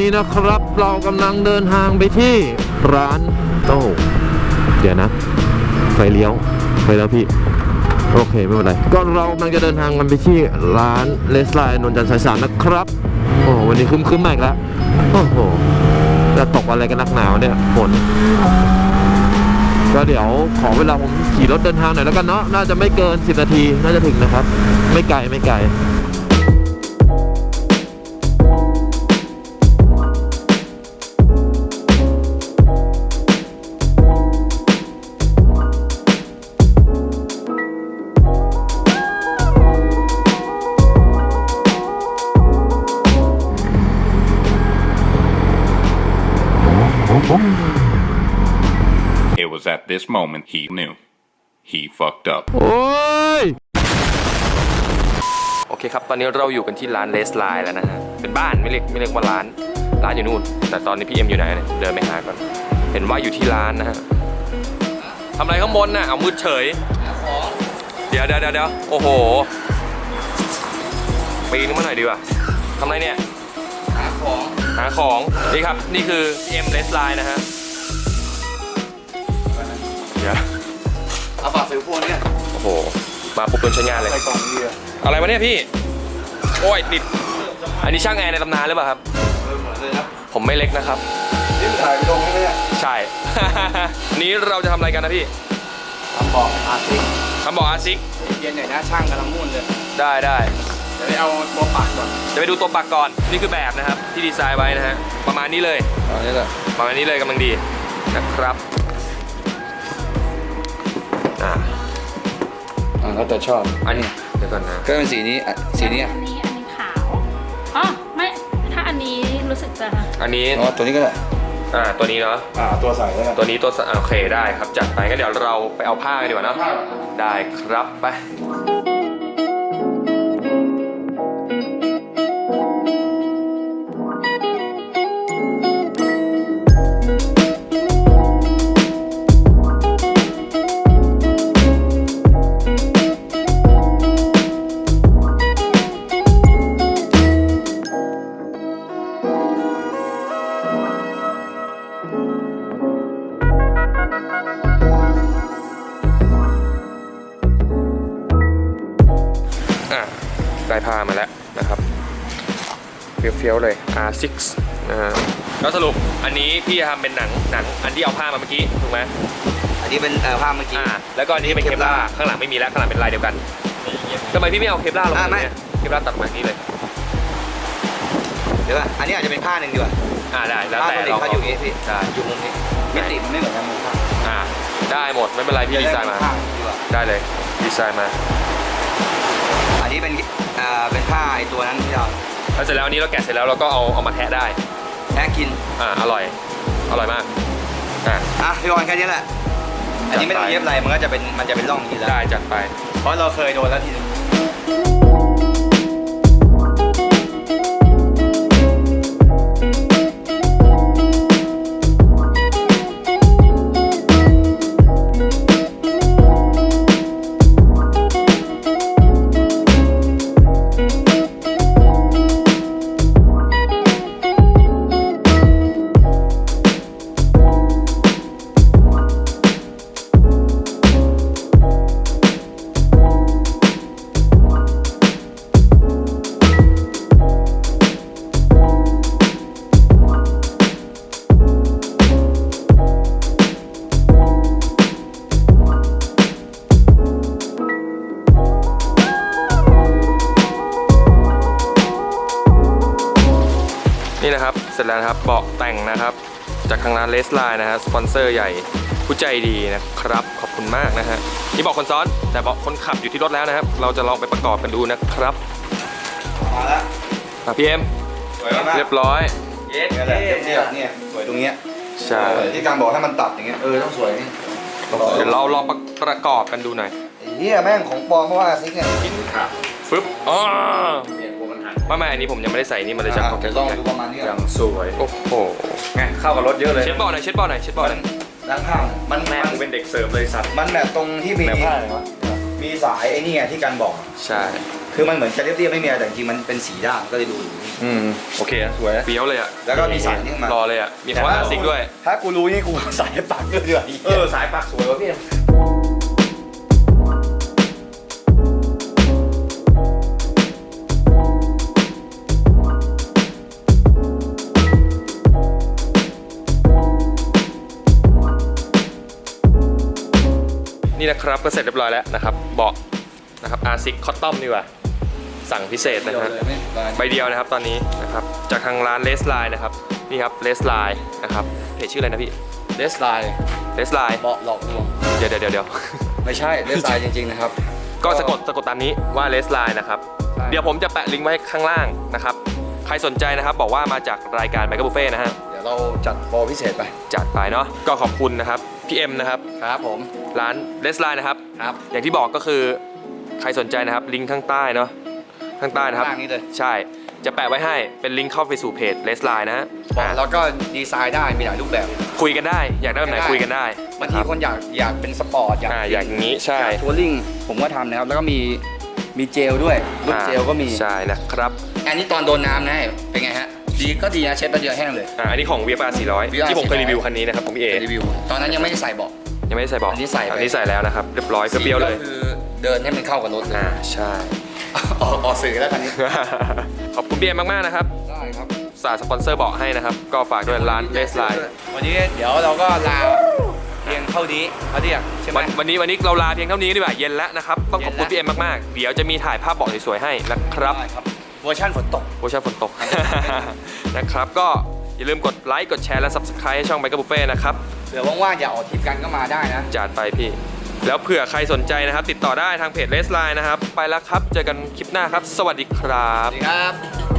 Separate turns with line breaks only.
นี้นะครับเรากำลังเดินทางไปที่ร้านโอ้เดี๋ยวนะ ไฟเลี้ยว ไฟแล้วพี่ โอเคไม่เป็นไร ก็เรากำลังจะเดินทางกันไปที่ร้านเลสไลน์นนจันทร์สายสามนะครับ โอ้วันนี้คึ้มๆมากแล้วโอ้โหจะตกอะไรกันนักหนาวเนี่ยฝนก็เดี๋ยวขอเวลาผมขี่รถเดินทางหน่อยแล้วกันเนาะน่าจะไม่เกิน 10 นาทีน่าจะถึงนะครับ ไม่ไกลไม่ไกล
was at this moment he knew. He fucked up.
โอ้ย
โอเคครับ ตอนนี้เราอยู่กันที่ร้านเลสไลน์แล้วนะฮะ เป็นบ้านไม่เรียกไม่เรียกว่าร้าน ร้านอยู่นู่น แต่ตอนนี้พี่เอ็มอยู่ไหนเนี่ยเดินไปหาก่อน เห็นว่าอยู่ที่ร้านนะฮะทำอะไรข้างบนน่ะ เอามืดเฉย เดี๋ยวเดี๋ยวเดี๋ยวเดี๋ยวโอ้โห ปีนขึ้นมาหน่อยดีกว่าทำอะไรเนี่ย หาของ หาของ นี่ครับ นี่คือเอ็มเลสไลน์นะฮะ เดี๋ยว
เอาฝากซื้อพวกเนี้ย
โอ้โห มาปุ๊บโดนใช้งานเลย
ใส่กล่องเบียร์
อะไรวะเนี่ยพี่ โอ้ยติด อันนี้ช่างแอร์ในตำนานหรือเปล่าครับ
เออเหมือนเลยนะ
ผมไม่เล็กนะครับ
นี่ถ่ายไปลงใช่ไหมเนี่ย
ใช่ วันนี้เราจะทำอะไรกันนะพี่
ทำบอกอาร์ติก
ทำบอกอาซิก
เย็นหน่อยนะช่างกำลังมุ่นเลย
ได้ได้
เดี๋ยวไปเอาตัวปัดก่อน
จะไปดูตัวปักก่อน นี่คือแบบนะครับ ที่ดีไซน์ไว้นะฮะ ประมาณนี้เลย
ตอนนี้แหละ
ประมาณนี้เลยกำลังดีนะครับ อ่า
อ่าแล้วแต่ชอบ
อันนี้เดี๋ยวก่อนนะ
ก็เป็นสีนี้อะสีนี้อะ
อันนี้อันนี้ขาว อ๋อ ไม่ ถ้าอันนี้รู้สึกจะ
อันนี้
อ๋อตัวนี้ก็ได้
อ่าตัวนี้เนาะ
อ่าตัวใส่แล้วกัน
ตัวนี้ตัวสโอเคได้ครับจัดไปก็เดี๋ยวเราไปเอาผ้ากันดีกว่าเนาะได้ครับไป นะครับเฟี้ยวๆเลย R6 นะฮะแล้วสรุปอันนี้พี่จะทำเป็นหนังหนังอันที่เอาผ้ามาเมื่อกี้ถูกไหม
อันนี้เป็นเอ่อผ้าเมื่อกี้
อ่าแล้วก็อันนี้เป็นเคปลาร์ข้างหลังไม่มีแล้วข้างหลังเป็นลายเดียวกันทำไมพี่ไม่เอาเคปลาร์ลง
อ่า
มา
ไม่
เนี่ยเคปลาร์ตัดมาอย่างนี้เลย
เดี๋ยวก่อนอันนี้อาจจะเป็นผ้าหนึ่งดีกว่า
อ่าได้แล้ว
ผ้า
แต่
ปกติ
เรา
เขาอยู่อย่างนี้พี่
ได้
อยู่มุมนี้มิติมันไม่เหมือนกันมุมผ้า
อ่าได้หมดไม่เป็นไรพี่ดีไซน์มา
เดี๋ยวได้เป็นผ้าดีกว่า
ได้เลยดีไซน์มา
ไอตัวนั้นที่เรา
แล้วเสร็จแล้วอันนี้เราแกะเสร็จแล้วเราก็เอาเอามาแทะได้
แท้กิน
อ่าอร่อย อร่อยมากอ่า
อะพี่บอลแค่นี้แหละ อันนี้ไม่ต้องเย็บอะไร มันก็จะเป็น มันจะเป็นร่องอย่างนี้แล้ว
ได้จัดไป
เพราะเราเคยโดนแล้วทีนึง
สร็จแล้วนะครับเบาะแต่งนะครับ จากทางร้านเลสไลน์นะฮะสปอนเซอร์ใหญ่ผู้ใจดีนะครับ ขอบคุณมากนะฮะนี่เบอกคนซ้อนแต่เบอกคนขับอยู่ที่รถแล้วนะครับ เราจะลองไปประกอบกันดูนะครับ
มาแล้ว
อะพี่เอ็ม
สวยมาก
เรียบร้อย
เย็ดเนี่ยแหละเทียบเนี่ยสวยตรงเนี้ย
ใช่
เออที่การบอกให้มันตัดอย่างเงี้ยเออต้องสวยนี่
เดี๋ยวเราลองประประกอบกันดูหน่อย
ไอ้เหี้ยแม่งของปลอมเพราะว่าซิกเนี่ย
ฟึบอ๋อ ไม่ไม่อันนี้ผมยังไม่ได้ใส่นี่มันเลยจะ
อะเดี๋ยวลองดูประมาณนี้ก่
ยั
อน
งสวยโอ้โห
ไงเข้ากับรถเยอะเลย
เช็ดเบาะหน่อยเช็ดเบาะหน่อยเช็ดเบาะหน่อย
ด้านข้างมัน
แม่
มัน
กูเป็นเด็กเสริมเลยสัตว์
มันแบบตรงที่มี
แบบผ้าอะไรวะ
มีสายไอ้นี่ไงที่กันบอก
ใช่
คือมันเหมือนจะเรียบๆไม่มีอะไรแต่จริงๆมันเป็นสีด้านก็เลยดูอย่างนี้
อืมโอเคสวยเฟี้ยวเลยอะ
แล้วก็มีสายนี่มาร
อเลยอะมีคำว่าอาซิกด้วย
ถ้ากูรู้นี่กูใส่ปากด้วยดีกว่า
เออสายปักสวยวะพี่ นี่นะครับก็เสร็จเรียบร้อยแล้วนะครับเบาะนะครับอาซิกคอตตอมดีกว่าสั่งพิเศษนะฮะใบเดียวนะครับตอนนี้นะครับจากทางร้านเลสไลน์นะครับนี่ครับเลสไลน์นะครับเพจชื่ออะไรนะพี่
เลสไลน์
เลสไลน์
เบาะหลอกลวง
เดี๋ยวเดี๋ยวเดี๋ยวเดี๋ยว
ไม่ใช่เลสไลน์จริงๆนะครับ
ก็สะกดสะกดตามนี้ว่าเลสไลน์นะครับ
ใช่
เดี๋ยวผมจะแปะลิงก์ไว้ข้างล่างนะครับใครสนใจนะครับบอกว่ามาจากรายการ m ม c บุฟเฟ่นะฮะ
เดี๋ยวเราจัดโปรพิเศษไป
จัดไปเนาะก็ขอบคุณนะครับ พี่เอ็มนะครับ
ครับผม
ร้านเลสไลน์นะครับ
ครับ
อย่างที่บอกก็คือใครสนใจนะครับ ลิงก์ข้างใต้เนาะข้างใต้นะครับ
ข้างล่างนี้เลย
ใช่จะแปะไว้ให้เป็นลิงก์เข้าไปสู่เพจเลสไลน์นะฮะ
บอก
อะ
แล้วก็ดีไซน์ได้มีหลายรูปแบบ
คุยกันได้ อยากได้แบบไหน
ได้
คุยกันได้
บางทีคนอยากอยากเป็นสปอร์ตอยาก
อ่าอยากอย่างนี้ใช่
ทัวริงผมก็ทำนะครับ แล้วก็มีมีเจลด้วย รุ่นเจลก็มี
ใช่นะครับ
อันนี้ตอนโดนน้ำนะเป็นไงฮะ ดีก็ดีนะเช็ดแป๊บเดียวแห้งเลย
อ่าอันนี้ของ VFR 400
VFR
ที่ผมเคย
400
รีวิวคันนี้นะครับของพี่เอ
รีวิว ตอนนั้นยังไม่ได้ใส่เบาะ
ยังไม่ได้ใส่บอก
อันนี้ใส่ไป
อันนี้ใส่แล้วนะครับ เรียบร้อยเปรี้ยวๆเลย
ก็คือเดินให้มันเข้ากับรถเลย
อ่า ใช่
ออกออกสื่อแล้วคันนี้
ขอบคุณพี่เอ็มมากๆนะครับ
ได้ครับ
สาสปอนเซอร์บอกให้นะครับ ก็ฝากด้วยร้านเลสไลน์
วันนี้เดี๋ยวเราก็ลาเพียงเท่านี้เขาเรียกใช่ไหม
วันวันนี้วันนี้เราลาเพียงเท่านี้ดีกว่า เย็นแล้วนะครับ ต้องขอบคุณ
เย็นแล้ว
พี่เอ็มมากๆ เดี๋ยวจะมีถ่ายภาพบอกสวยๆให้นะครับ
ได้ครับ เวอร์ชันฝนตก
โอชั่นฝนตก นะครับ ก็อย่าลืมกดไลค์กดแชร์และ Subscribe ให้ช่องไบเกอร์บุฟเฟ่นะครับ
เผื่อว่างๆ อย่าออกทริปกันก็มาได้นะ
จัดไปพี่ แล้วเผื่อใครสนใจนะครับ ติดต่อได้ทางเพจเลสไลน์นะครับ ไปแล้วครับ เจอกันคลิปหน้าครับ สวัสดีครับ
สวัสดีครับ